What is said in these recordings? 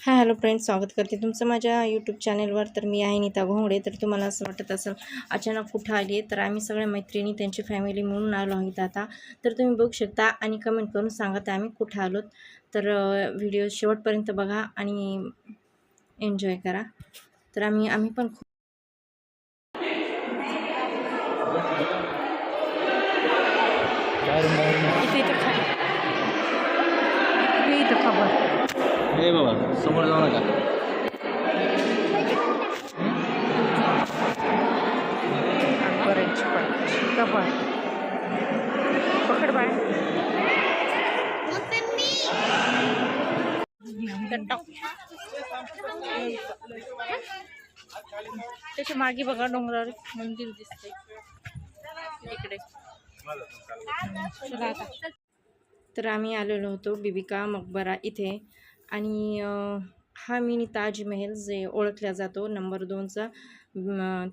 Hi hello friends स्वागत करते तुमचं माझ्या यूट्यूब चॅनेलवर तर मी आहे नीता घोंगडे. तर तुम्हाला असं वाटत असेल अचानक कुठं आली आहे? तर आम्ही सगळ्या मैत्रिणी त्यांची फॅमिली मिळून आलो आहोत आता. तर तुम्ही बघू शकता आणि कमेंट करून सांगा तर आम्ही कुठं आलोत. तर व्हिडिओ शेवटपर्यंत बघा आणि एन्जॉय करा. तर आम्ही आम्ही पण खूप इथे इथं खाली इथे इथं खबर ए बाबा समोर जाऊ नका. पकड त्याच्यामागे बघा डोंगरावर मंदिर दिसते इकडे. तर आम्ही आलेलो होतो बिबिका मकबरा इथे. आणि हा मिनी ताजमहल जे ओळखला जातो नंबर दोनचा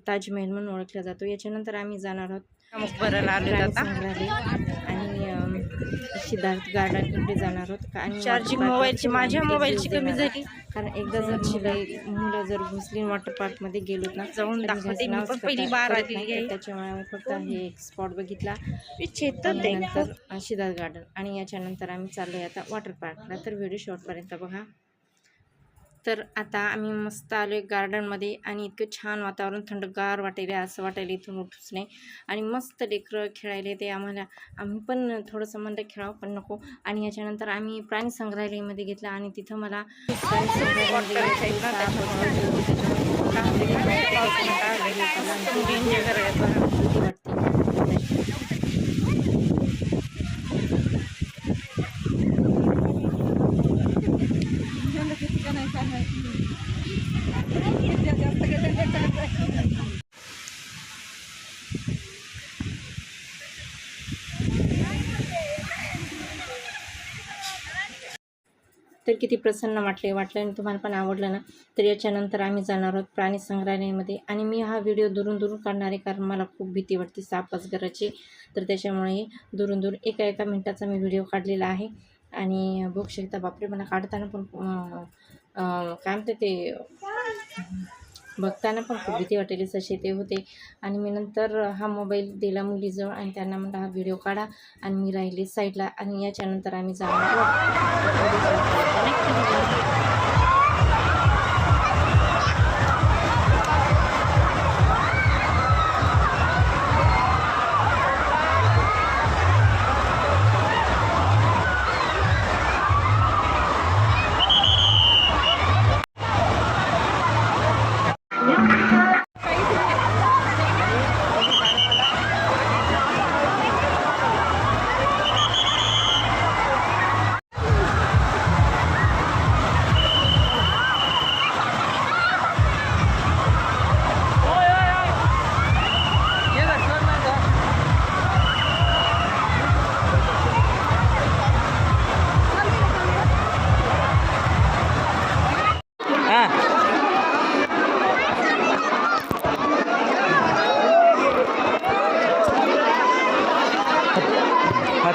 ताजमहल म्हणून ओळखला जातो. याच्यानंतर आम्ही जाणार आहोत. मकबराला आलो संग्रहालय आणि अं, सिद्धार्थ गार्डन इकडे जाणार आहोत. आणि चार्जिंग मोबाईलची माझ्या मोबाईलची कमी झाली. कारण एकदा जर मुलं मुलं जर घुसली वॉटर पार्कमध्ये गेलोत ना जाऊन दाखवते मी पण पहिली बार आली त्याच्यामुळे आम्ही फक्त हे एक स्पॉट बघितला. आणि नंतर अं, सिद्धार्थ गार्डन आणि याच्यानंतर आम्ही चाललोय आता वॉटर पार्कला तर व्हिडिओ शॉर्टपर्यंत बघा. तर आता आम्ही मस्त आलो आहे गार्डनमध्ये आणि इतकं छान वातावरण थंडगार वाटायले असं वाटायला इथून उठूच नाही. आणि मस्त लेकरं खेळायले ते आम्हाला. आम्ही पण थोडंसं म्हणलं खेळावं पण नको. आणि याच्यानंतर आम्ही प्राणी संग्रहालयामध्ये घेतलं आणि तिथं मला प्राणी संग्रहालयामध्ये वाटते तर किती प्रसन्न वाटले वाटलं आणि तुम्हाला पण आवडलं ना? तर याच्यानंतर आम्ही जाणार आहोत प्राणी संग्रहालयामध्ये आणि मी हा व्हिडिओ दुरून दुरून काढणार आहे कारण मला खूप भीती वाटते साप अजगराची तर त्याच्यामुळे दुरून दूर एका एका मिनटाचा मी व्हिडिओ काढलेला आहे आणि बघू शकता बापरे मला काढताना पण काय म्हणते ते बघताना पण खूप भीती वाटेली असे ते होते. आणि मी नंतर हा मोबाईल दिला मुलीजवळ आणि त्यांना म्हटलं हा व्हिडिओ काढा आणि मी राहिली साईडला आणि याच्यानंतर आम्ही जाणार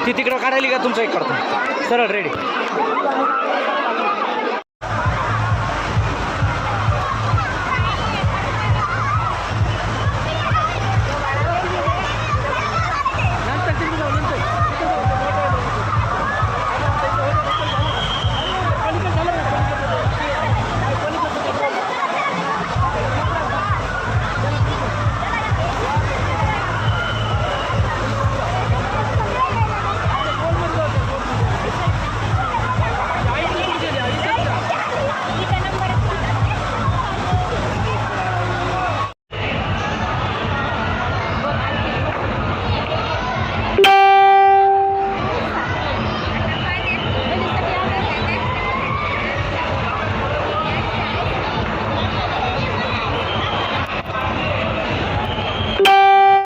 ती तिकडं काढायली का तुमचं एक काढतो सरळ रेडी